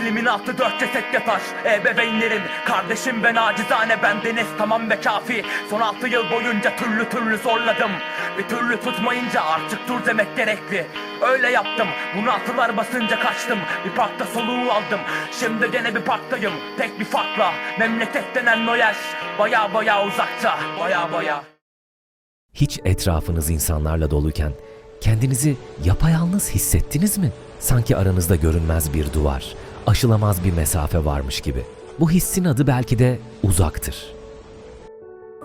Elimin altı dört ceset yatar Ebeveynlerim Kardeşim ve nacizane bendeniz. Tamam ve kafi. Son altı yıl boyunca türlü türlü zorladım. Bir türlü tutmayınca artık dur demek gerekli. Öyle yaptım. Bunaltılar basınca kaçtım. Bir parkta soluğu aldım. Şimdi gene bir parktayım. Tek bir farkla. Memleket denen o yer Baya baya uzakta Baya baya. Hiç etrafınız insanlarla doluyken kendinizi yapayalnız hissettiniz mi? Sanki aranızda görünmez bir duvar, aşılamaz bir mesafe varmış gibi. Bu hissin adı belki de uzaktır.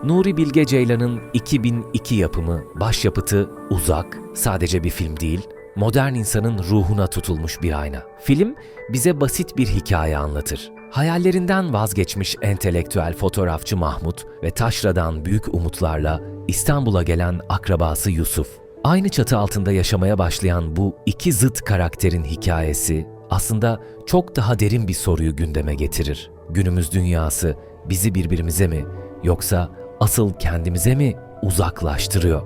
Nuri Bilge Ceylan'ın 2002 yapımı başyapıtı Uzak sadece bir film değil, modern insanın ruhuna tutulmuş bir ayna. Film bize basit bir hikaye anlatır. Hayallerinden vazgeçmiş entelektüel fotoğrafçı Mahmut ve taşradan büyük umutlarla İstanbul'a gelen akrabası Yusuf. Aynı çatı altında yaşamaya başlayan bu iki zıt karakterin hikayesi aslında çok daha derin bir soruyu gündeme getirir. Günümüz dünyası bizi birbirimize mi yoksa asıl kendimize mi uzaklaştırıyor?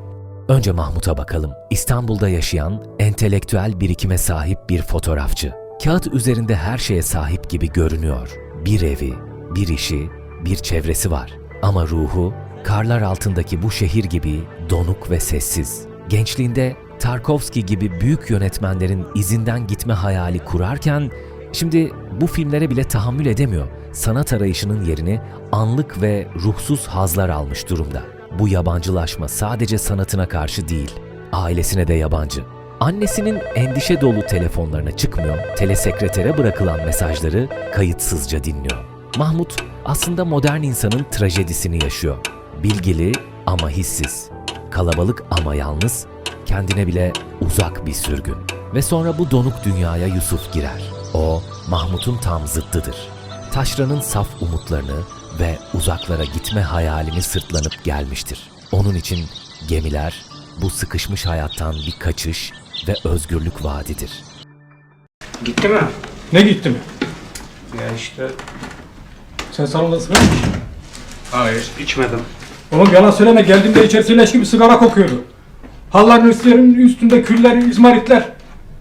Önce Mahmut'a bakalım. İstanbul'da yaşayan, entelektüel birikime sahip bir fotoğrafçı. Kağıt üzerinde her şeye sahip gibi görünüyor. Bir evi, bir işi, bir çevresi var. Ama ruhu, karlar altındaki bu şehir gibi donuk ve sessiz. Gençliğinde Tarkovski gibi büyük yönetmenlerin izinden gitme hayali kurarken, şimdi bu filmlere bile tahammül edemiyor. Sanat arayışının yerini anlık ve ruhsuz hazlar almış durumda. Bu yabancılaşma sadece sanatına karşı değil, ailesine de yabancı. Annesinin endişe dolu telefonlarına çıkmıyor, telesekretere bırakılan mesajları kayıtsızca dinliyor. Mahmut aslında modern insanın trajedisini yaşıyor. Bilgili ama hissiz, kalabalık ama yalnız, kendine bile uzak bir sürgün. Ve sonra bu donuk dünyaya Yusuf girer. O, Mahmut'un tam zıttıdır. Taşra'nın saf umutlarını ve uzaklara gitme hayalini sırtlanıp gelmiştir. Onun için gemiler bu sıkışmış hayattan bir kaçış ve özgürlük vaadidir. Gitti mi? Ne gitti mi? Ya işte Sen içtin? hayır içmedim. Oğlum yalan söyleme geldiğimde içerisi leş gibi sigara kokuyordu. Halların üstlerinin üstünde küller, izmaritler.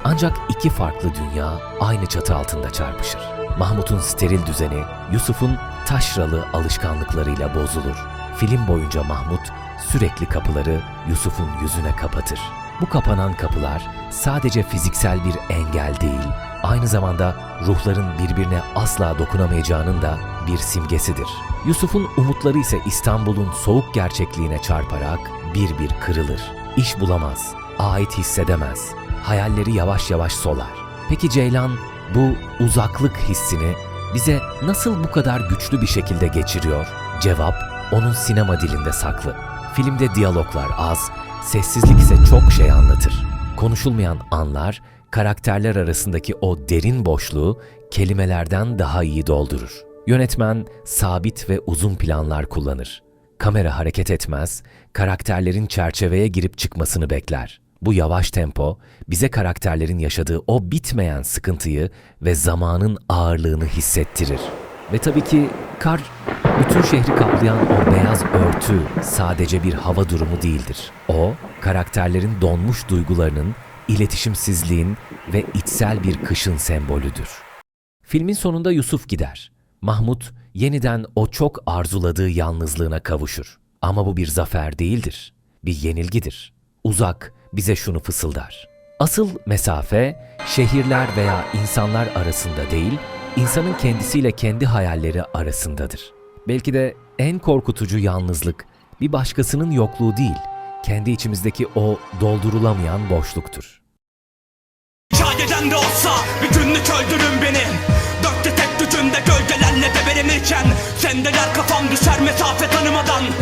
Ancak iki farklı dünya aynı çatı altında çarpışır. Mahmut'un steril düzeni, Yusuf'un taşralı alışkanlıklarıyla bozulur. Film boyunca Mahmut sürekli kapıları Yusuf'un yüzüne kapatır. Bu kapanan kapılar sadece fiziksel bir engel değil, aynı zamanda ruhların birbirine asla dokunamayacağının da bir simgesidir. Yusuf'un umutları ise İstanbul'un soğuk gerçekliğine çarparak bir bir kırılır. İş bulamaz, ait hissedemez, hayalleri yavaş yavaş solar. Peki Ceylan bu uzaklık hissini bize nasıl bu kadar güçlü bir şekilde geçiriyor? Cevap onun sinema dilinde saklı. Filmde diyaloglar az, sessizlik ise çok şey anlatır. Konuşulmayan anlar karakterler arasındaki o derin boşluğu kelimelerden daha iyi doldurur. Yönetmen sabit ve uzun planlar kullanır. Kamera hareket etmez, karakterlerin çerçeveye girip çıkmasını bekler. Bu yavaş tempo bize karakterlerin yaşadığı o bitmeyen sıkıntıyı ve zamanın ağırlığını hissettirir. Ve tabii ki kar bütün şehri kaplayan o beyaz örtü sadece bir hava durumu değildir. O karakterlerin donmuş duygularının, iletişimsizliğin ve içsel bir kışın sembolüdür. Filmin sonunda Yusuf gider. Mahmut yeniden o çok arzuladığı yalnızlığına kavuşur. Ama bu bir zafer değildir. Bir yenilgidir. Uzak bize şunu fısıldar. Asıl mesafe şehirler veya insanlar arasında değil, insanın kendisiyle kendi hayalleri arasındadır. Belki de en korkutucu yalnızlık bir başkasının yokluğu değil, kendi içimizdeki o doldurulamayan boşluktur. Hikayeden de olsa bir günlük öldürün beni Dörtte tek gücünde gölgelerle de verilirken Sendeler kafam düşer mesafe tanımadan